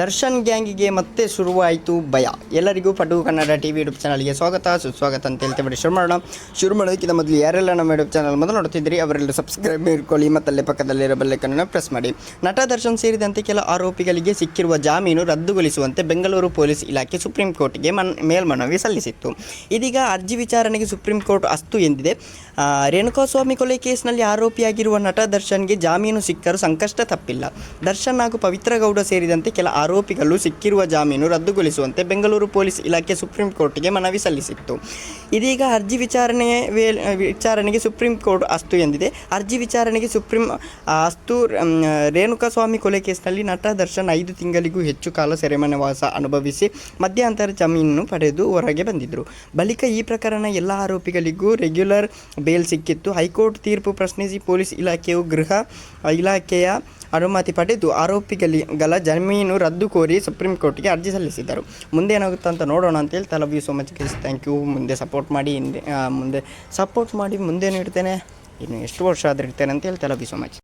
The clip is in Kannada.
ದರ್ಶನ್ ಗ್ಯಾಂಗಿಗೆ ಮತ್ತೆ ಶುರುವಾಯಿತು ಭಯ. ಎಲ್ಲರಿಗೂ ಪಟು ಕನ್ನಡ ಟಿ ವಿ ಯೂಟ್ಯೂಬ್ ಚಾನಲ್ಗೆ ಸ್ವಾಗತ, ಸುಸ್ವಾಗತ ಅಂತ ಹೇಳ್ತೇವೆ ಶುರು ಮಾಡೋಣ. ಶುರು ಮಾಡೋದಕ್ಕಿಂತ ಮೊದಲು ಯಾರೆಲ್ಲ ನಮ್ಮ ಯೂಟ್ಯೂಬ್ ಚಾನಲ್ ಮೊದಲು ನೋಡ್ತಿದ್ದೀರಿ, ಅವರೆಲ್ಲ ಸಬ್ಸ್ಕ್ರೈಬ್ ಮಾಡ್ಕೊಳ್ಳಿ ಮತ್ತಲ್ಲೇ ಪಕ್ಕದಲ್ಲಿರೋ ಬೆಲ್ಲೈಕನ್ನು ಪ್ರೆಸ್ ಮಾಡಿ. ನಟ ದರ್ಶನ್ ಸೇರಿದಂತೆ ಕೆಲ ಆರೋಪಿಗಳಿಗೆ ಸಿಕ್ಕಿರುವ ಜಾಮೀನು ರದ್ದುಗೊಳಿಸುವಂತೆ ಬೆಂಗಳೂರು ಪೊಲೀಸ್ ಇಲಾಖೆ ಸುಪ್ರೀಂ ಕೋರ್ಟ್ಗೆ ಮನ್, ಮೇಲ್ಮನವಿ ಸಲ್ಲಿಸಿತ್ತು. ಇದೀಗ ಅರ್ಜಿ ವಿಚಾರಣೆಗೆ ಸುಪ್ರೀಂ ಕೋರ್ಟ್ ಅಸ್ತು ಎಂದಿದೆ. ರೇಣುಕಾಸ್ವಾಮಿ ಕೊಲೆ ಕೇಸ್ನಲ್ಲಿ ಆರೋಪಿಯಾಗಿರುವ ನಟ ದರ್ಶನ್ಗೆ ಜಾಮೀನು ಸಿಕ್ಕರೂ ಸಂಕಷ್ಟ ತಪ್ಪಿಲ್ಲ. ದರ್ಶನ್ ಹಾಗೂ ಪವಿತ್ರ ಗೌಡ ಸೇರಿದಂತೆ ಕೆಲ ಆರೋಪಿಗಳು ಸಿಕ್ಕಿರುವ ಜಾಮೀನು ರದ್ದುಗೊಳಿಸುವಂತೆ ಬೆಂಗಳೂರು ಪೊಲೀಸ್ ಇಲಾಖೆ ಸುಪ್ರೀಂ ಕೋರ್ಟ್ಗೆ ಮನವಿ ಸಲ್ಲಿಸಿತ್ತು. ಇದೀಗ ಅರ್ಜಿ ವಿಚಾರಣೆ ವೇ ವಿಚಾರಣೆಗೆ ಸುಪ್ರೀಂ ಕೋರ್ಟ್ ಅಸ್ತು ಎಂದಿದೆ. ಅರ್ಜಿ ವಿಚಾರಣೆಗೆ ಸುಪ್ರೀಂ, ಅಸ್ತು ರೇಣುಕಾಸ್ವಾಮಿ ಕೊಲೆ ಕೇಸ್ನಲ್ಲಿ ನಟ ದರ್ಶನ್ ಐದು ತಿಂಗಳಿಗೂ ಹೆಚ್ಚು ಕಾಲ ಸೆರೆಮನೆವಾಸ ಅನುಭವಿಸಿ ಮಧ್ಯಂತರ ಜಾಮೀನು ಪಡೆದು ಹೊರಗೆ ಬಂದಿದ್ದರು. ಬಳಿಕ ಈ ಪ್ರಕರಣ ಎಲ್ಲ ಆರೋಪಿಗಳಿಗೂ ರೆಗ್ಯುಲರ್ ಬೇಲ್ ಸಿಕ್ಕಿತ್ತು. ಹೈಕೋರ್ಟ್ ತೀರ್ಪು ಪ್ರಶ್ನಿಸಿ ಪೊಲೀಸ್ ಇಲಾಖೆಯು ಗೃಹ ಇಲಾಖೆಯ ಅನುಮತಿ ಪಡೆದು ಆರೋಪಿಗಳಿಗಳ ಜಮೀನು ರದ್ದು ಕೋರಿ ಸುಪ್ರೀಂ ಕೋರ್ಟ್ಗೆ ಅರ್ಜಿ ಸಲ್ಲಿಸಿದ್ದರು. ಮುಂದೆ ಏನಾಗುತ್ತೆ ಅಂತ ನೋಡೋಣ ಅಂತ ಹೇಳ್ತಾ love you so much guys thank you ಮುಂದೆ ಸಪೋರ್ಟ್ ಮಾಡಿ ಹಿಂದೆ ಮುಂದೆ ಸಪೋರ್ಟ್ ಮಾಡಿ ಮುಂದೇನು ಇಡ್ತೇನೆ ಇನ್ನು ಎಷ್ಟು ವರ್ಷ ಆದರೆ ಇರ್ತೇನೆ ಅಂತ ಹೇಳ್ತಾ ಲವ್ ಯು ಸೋ ಮಚ್.